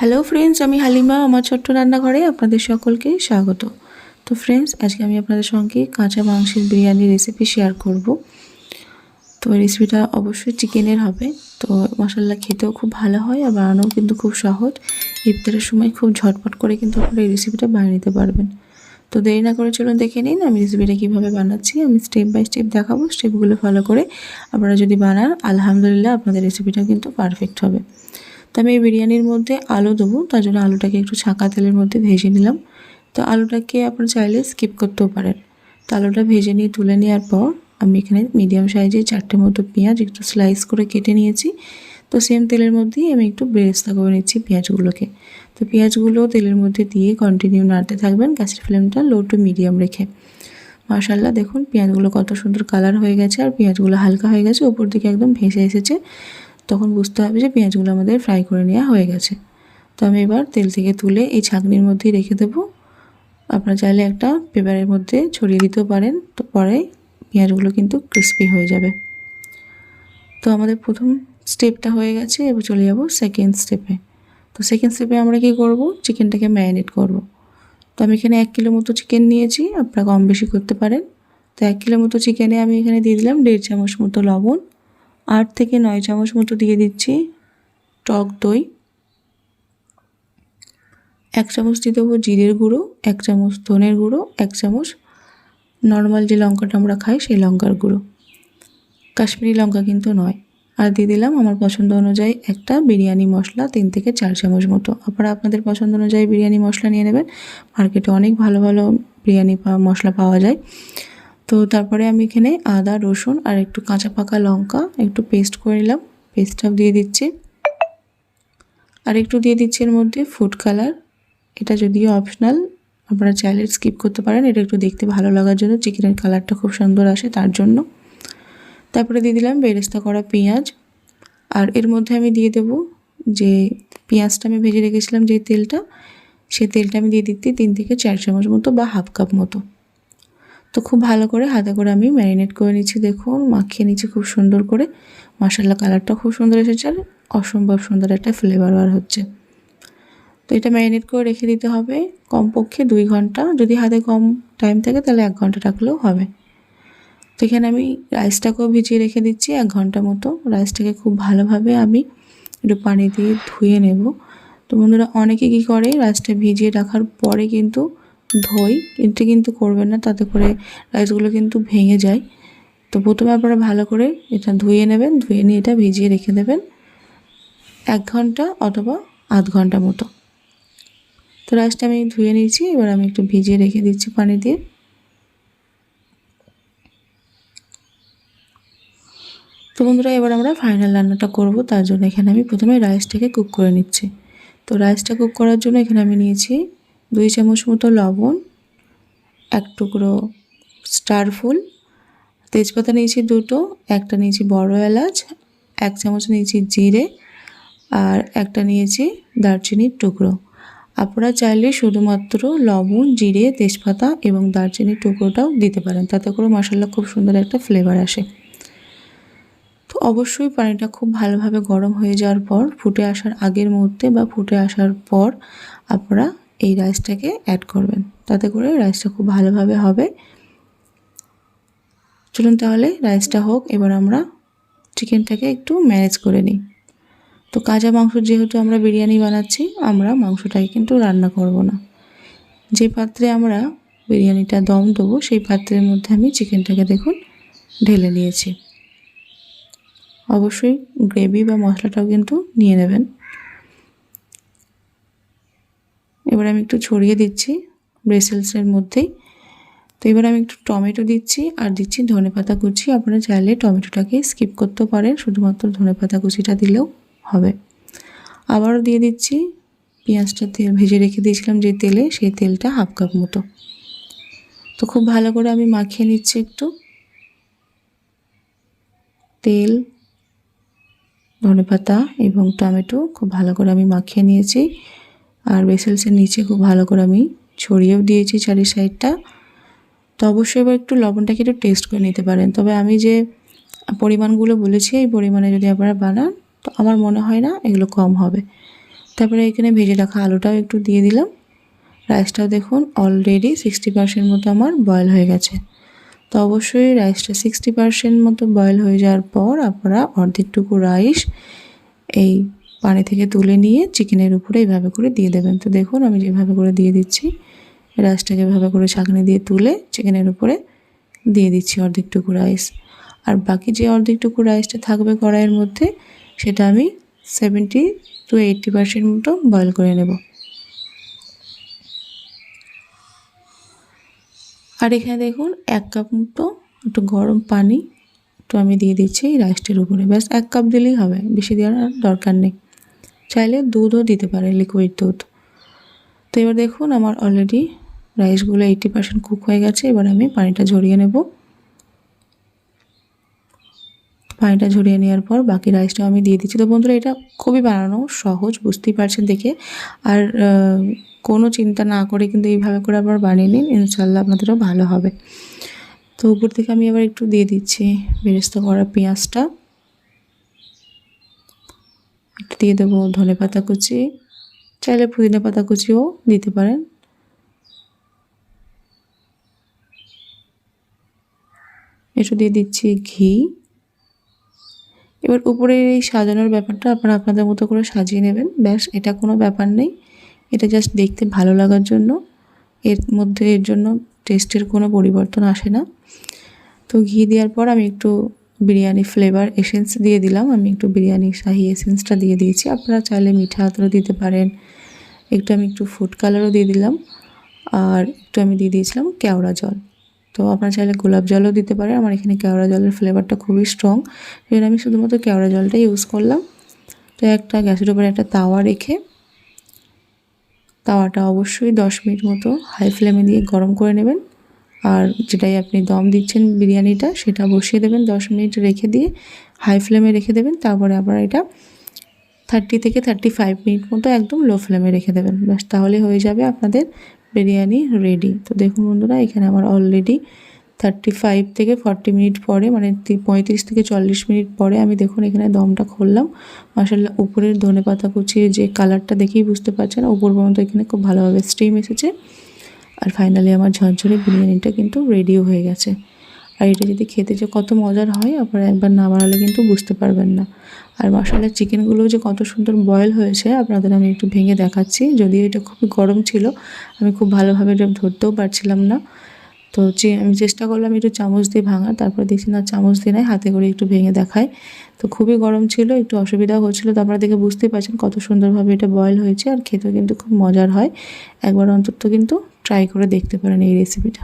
Hello friends আমি হালিমা, আমার ছোট্ট রান্নাঘরে আপনাদের সকলকে স্বাগত। তো ফ্রেন্ডস আজকে আমি আপনাদের সঙ্গে কাঁচা মাংসের বিরিয়ানি রেসিপি শেয়ার করব। তো রেসিপিটা অবশ্যই চিকেনের হবে। তো মশলা খেতেও খুব ভালো হয় আর বানানোও কিন্তু খুব সহজ। ইফতারের সময় খুব ঝটপট করে কিন্তু আপনারা এই রেসিপিটা বানিয়ে নিতে পারবেন। তো দেরি না করে চলুন দেখে নিন আমি রেসিপিটা কীভাবে বানাচ্ছি। আমি স্টেপ বাই স্টেপ দেখাবো। স্টেপগুলো ফলো করে আপনারা যদি বানান, আলহামদুলিল্লাহ আপনাদের রেসিপিটা কিন্তু পারফেক্ট হবে। তো আমি এই বিরিয়ানির মধ্যে আলু দেবো। তার জন্য আলুটাকে একটু ছাঁকা তেলের মধ্যে ভেজে নিলাম। তো আলুটাকে আপনারা চাইলে স্কিপ করতেও পারেন। তো আলুটা ভেজে নিয়ে, তুলে নেওয়ার পর আমি এখানে মিডিয়াম সাইজে চারটে মতো পেঁয়াজ একটু স্লাইস করে কেটে নিয়েছি। তো সেম তেলের মধ্যেই আমি একটু বেরেস্তা করে নিচ্ছি পেঁয়াজগুলোকে। তো পেঁয়াজগুলো তেলের মধ্যে দিয়ে কন্টিনিউ নাড়তে থাকবেন। গ্যাসের ফ্লেমটা লো টু মিডিয়াম রেখে। মাশাল্লাহ দেখুন পেঁয়াজগুলো কত সুন্দর কালার হয়ে গেছে আর পেঁয়াজগুলো হালকা হয়ে গেছে। উপর দিকে একদম ভেসে এসেছে। তখন বুঝতে হবে যে পেঁয়াজগুলো আমাদের ফ্রাই করে নেওয়া হয়ে গেছে। তো আমি এবার তেল থেকে তুলে এই ছাঁকনির মধ্যেই রেখে দেবো। আপনারা চাইলে একটা পেপারের মধ্যে ছড়িয়ে দিতেও পারেন, তো পরে পেঁয়াজগুলো কিন্তু ক্রিস্পি হয়ে যাবে। তো আমাদের প্রথম স্টেপটা হয়ে গেছে, এবার চলে যাব সেকেন্ড স্টেপে তো সেকেন্ড স্টেপে আমরা কী করব? চিকেনটাকে ম্যারিনেট করব। তো আমি এখানে এক কিলো মতো চিকেন নিয়েছি, আপনারা কম বেশি করতে পারেন। তো এক কিলো মতো চিকেনে আমি এখানে দিয়ে দিলাম দেড় চামচ মতো লবণ। আট থেকে নয় চামচ মতো দিয়ে দিচ্ছি টক দই। এক চামচ দিয়ে দেবো জিরের গুঁড়ো, এক চামচ ধনের গুঁড়ো, এক চামচ নর্মাল যে লঙ্কাটা আমরা খাই সেই লঙ্কার গুঁড়ো। কাশ্মীরি লঙ্কা কিন্তু নয়। আর দিয়ে দিলাম আমার পছন্দ অনুযায়ী একটা বিরিয়ানি মশলা তিন থেকে চার চামচ মতো। আপনারা আপনাদের পছন্দ অনুযায়ী বিরিয়ানি মশলা নিয়ে নেবেন। মার্কেটে অনেক ভালো ভালো বিরিয়ানি মশলা পাওয়া যায়। তো তারপরে আমি এখানে আদা, রসুন আর একটু কাঁচা পাকা লঙ্কা একটু পেস্ট করে নিলাম। পেস্টটাও দিয়ে দিচ্ছি। আর একটু দিয়ে দিচ্ছি এর মধ্যে ফুড কালার এটা যদিও অপশনাল আপনারা চাইলে স্কিপ করতে পারেন। এটা একটু দেখতে ভালো লাগার জন্য চিকেনের কালারটা খুব সুন্দর আসে তার জন্য। তারপরে দিয়ে দিলাম বেরেস্তা করা পেঁয়াজ। আর এর মধ্যে আমি দিয়ে দেবো যে পেঁয়াজটা আমি ভেজে রেখেছিলাম যে তেলটা, সে তেলটা আমি দিয়ে দিচ্ছি তিন থেকে চার চামচ মতো বা হাফ কাপ মতো। তো খুব ভালো করে হাতে করে আমি ম্যারিনেট করে নিচ্ছি, দেখুন, মাখিয়ে নিচ্ছি খুব সুন্দর করে। মশলা কালারটা খুব সুন্দর এসেছে আর অসম্ভব সুন্দর একটা ফ্লেভার বার হচ্ছে। তো এটা ম্যারিনেট করে রেখে দিতে হবে কমপক্ষে দুই ঘণ্টা, যদি হাতে কম টাইম থাকে তাহলে এক ঘণ্টা রাখলেও হবে। তো এখানে আমি রাইসটাকেও ভিজিয়ে রেখে দিচ্ছি এক ঘণ্টা মতো। রাইসটাকে খুব ভালোভাবে আমি একটু পানি দিয়ে ধুয়ে নেব। তো বন্ধুরা, অনেকে কী করে রাইসটা ভিজিয়ে রাখার পরে কিন্তু ধোই কিন্তু কিন্তু করবেন না, তাতে করে রাইসগুলো কিন্তু ভেঙে যায়। তো প্রথমে আপনারা ভালো করে এটা ধুয়ে নেবেন, ধুয়ে নিয়ে এটা ভিজিয়ে রেখে দেবেন এক ঘণ্টা অথবা আধ ঘণ্টা মতো। তো রাইসটা আমি ধুয়ে নিয়েছি, এবার আমি একটু ভিজিয়ে রেখে দিচ্ছি পানি দিয়ে। তো বন্ধুরা, এবার আমরা ফাইনাল রান্নাটা করব, তার জন্য এখানে আমি প্রথমে রাইসটাকে কুক করে নিচ্ছি। তো রাইসটা কুক করার জন্য এখানে আমি নিয়েছি দুই চামচ মতো লবণ, এক টুকরো স্টার ফুল, তেজপাতা নিয়েছি দুটো, একটা নিয়েছি বড় এলাচ, এক চামচ নিয়েছি জিরে আর একটা নিয়েছি দারচিনির টুকরো। আপনারা চাইলে শুধুমাত্র লবণ, জিরে, তেজপাতা এবং দারচিনির টুকরোটাও দিতে পারেন। তাতে করে মশলা খুব সুন্দর একটা ফ্লেভার আসে। তো অবশ্যই পানিটা খুব ভালোভাবে গরম হয়ে যাওয়ার পর, ফুটে আসার আগের মুহূর্তে বা ফুটে আসার পর আপনারা এই রাইসটাকে অ্যাড করবেন। তাতে করে রাইসটা খুব ভালোভাবে হবে। চলুন তাহলে রাইসটা হোক, এবার আমরা চিকেনটাকে একটু ম্যানেজ করে নিই। তো কাঁচা মাংস যেহেতু আমরা বিরিয়ানি বানাচ্ছি, আমরা মাংসটাকে কিন্তু রান্না করব না। যে পাত্রে আমরা বিরিয়ানিটা দম দেবো, সেই পাত্রের মধ্যে আমি চিকেনটাকে দেখুন ঢেলে নিয়েছি। অবশ্যই গ্রেভি বা মশলাটাও কিন্তু নিয়ে নেবেন। এবার আমি একটু ছড়িয়ে দিচ্ছি ব্রেসেলসের মধ্যেই। তো এবার আমি একটু টমেটো দিচ্ছি আর দিচ্ছি ধনে পাতা কুচি। আপনারা চাইলে টমেটোটাকে স্কিপ করতেও পারেন, শুধুমাত্র ধনে পাতা কুচিটা দিলেও হবে। আবারও দিয়ে দিচ্ছি পেঁয়াজটা তেল, ভেজে রেখে দিয়েছিলাম যে তেলে, সেই তেলটা হাফ কাপ মতো। তো খুব ভালো করে আমি মাখিয়ে নিচ্ছি একটু। তেল, ধনে পাতা এবং টমেটো খুব ভালো করে আমি মাখিয়ে নিয়েছি। আর বেসেলসের নিচে খুব ভালো করে আমি ছড়িয়েও দিয়েছি চারি সাইডটা। তো অবশ্যই এবার একটু লবণটাকে একটু টেস্ট করে নিতে পারেন। তবে আমি যে পরিমাণগুলো বলেছি, এই পরিমাণে যদি আপনারা বানান, তো আমার মনে হয় না এগুলো কম হবে। তারপরে এখানে ভেজে রাখা আলুটাও একটু দিয়ে দিলাম। রাইসটাও দেখুন অলরেডি সিক্সটি পার্সেন্ট মতো আমার বয়েল হয়ে গেছে। তো অবশ্যই রাইসটা সিক্সটি পার্সেন্ট মতো বয়েল হয়ে যাওয়ার পর আপনারা অর্ধেকটুকু রাইস এই পানি থেকে তুলে নিয়ে চিকেনের উপরে এইভাবে করে দিয়ে দেবেন। তো দেখুন, আমি যেভাবে করে দিয়ে দিচ্ছি রাইসটাকে এভাবে করে ছাঁকনি দিয়ে তুলে চিকেনের উপরে দিয়ে দিচ্ছি অর্ধেকটুকু রাইস। আর বাকি যে অর্ধেকটুকু রাইসটা থাকবে কড়াইয়ের মধ্যে, সেটা আমি সেভেন্টি টু এইট্টি পার্সেন্ট মতো বয়েল করে নেব। আর এখানে দেখুন, এক কাপ মতো একটু গরম পানি একটু আমি দিয়ে দিচ্ছি এই রাইসটার উপরে। ব্যাস, এক কাপ দিলেই হবে, বেশি দেওয়ার আর দরকার নেই। চাইলে দুধও দিতে পারে লিকুইড দুধ। তো এবার দেখুন আমার অলরেডি রাইসগুলো এইটি পার্সেন্ট কুক হয়ে গেছে, এবার আমি পানিটা ঝরিয়ে নেব। পানিটা ঝরিয়ে নেওয়ার পর বাকি রাইসটা আমি দিয়ে দিচ্ছি। তো বন্ধুরা, এটা খুবই বানানো সহজ, বুঝতেই পারছেন দেখে। আর কোনো চিন্তা না করে কিন্তু এইভাবে করে আবার বানিয়ে নিন ইনশাল্লাহ আপনাদেরও ভালো হবে। তো উপর থেকে আমি আবার একটু দিয়ে দিচ্ছি বেরেস্তা করা পেঁয়াজটা। দিয়ে দেবো ধনে পাতা কুচি। চাইলে পুদিনা পাতা কুচিও দিতে পারেন। একটু দিয়ে দিচ্ছি ঘি। এবার উপরের এই সাজানোর ব্যাপারটা আপনারা আপনাদের মতো করে সাজিয়ে নেবেন। ব্যাস, এটা কোনো ব্যাপার নেই। এটা জাস্ট দেখতে ভালো লাগার জন্য। এর মধ্যে এর জন্য টেস্টের কোনো পরিবর্তন আসে না। তো ঘি দেওয়ার পর আমি একটু বিরিয়ানি ফ্লেভার এসেন্স দিয়ে দিলাম। আমি একটু বিরিয়ানি শাহি এসেন্সটা দিয়ে দিয়েছি। আপনারা চাইলে মিঠা আতরও দিতে পারেন। একটু আমি একটু ফুড কালারও দিয়ে দিলাম। আর একটু আমি দিয়ে দিয়েছিলাম কেওড়া জল। তো আপনারা চাইলে গোলাপ জলও দিতে পারেন। আমার এখানে কেওড়া জলের ফ্লেভারটা খুবই স্ট্রং সেই আমি শুধুমাত্র কেওড়া জলটাই ইউজ করলাম। তো একটা গ্যাসের উপরে একটা তাওয়া রেখে তাওয়াটা অবশ্যই দশ মিনিট মতো হাই ফ্লেমে দিয়ে গরম করে নেবেন। আর যেটাই আপনি দম দিচ্ছেন বিরিয়ানিটা, সেটা বসিয়ে দেবেন দশ মিনিট রেখে দিয়ে হাই ফ্লেমে রেখে দেবেন, তারপরে আবার এটা থার্টি থেকে থার্টি ফাইভ মিনিট মতো একদম লো ফ্লেমে রেখে দেবেন। ব্যাস, তাহলে হয়ে যাবে আপনাদের বিরিয়ানি রেডি তো দেখুন বন্ধুরা, এখানে আমার অলরেডি থার্টি ফাইভ থেকে ফর্টি মিনিট পরে মানে পঁয়ত্রিশ থেকে চল্লিশ মিনিট পরে আমি দেখুন এখানে দমটা খুললাম। মাসাল্লাহ উপরের ধনে পাতা কুচিয়ে যে কালারটা দেখেই বুঝতে পারছেন, উপর পর্যন্ত এখানে খুব ভালোভাবে স্টিম এসেছে। আর ফাইনালি আমার ঝরঝরে বিরিয়ানিটা কিন্তু রেডিও হয়ে গেছে। আর এটা যদি খেতে যে কত মজার হয়, আপনারা একবার না বানালে কিন্তু বুঝতে পারবেন না। আর মশলার চিকেনগুলো যে কত সুন্দর বয়েল হয়েছে, আপনাদের আমি একটু ভেঙে দেখাচ্ছি। যদিও এটা খুবই গরম ছিল, আমি খুব ভালোভাবে এটা ধরতেও পারছিলাম না। তো আমি চেষ্টা করলাম একটু চামচ দিয়ে ভাঙার, তারপরে দেখছি না চামচ দিয়ে নাই, হাতে করে একটু ভেঙে দেখায়। তো খুবই গরম ছিল, একটু অসুবিধা হচ্ছিল, তো আপনারা দেখে বুঝতেই পারছেন কত সুন্দরভাবে এটা বয়েল হয়েছে, আর খেতেও কিন্তু খুব মজার হয়। একবার অন্তত কিন্তু ট্রাই করে দেখতে পারেন এই রেসিপিটা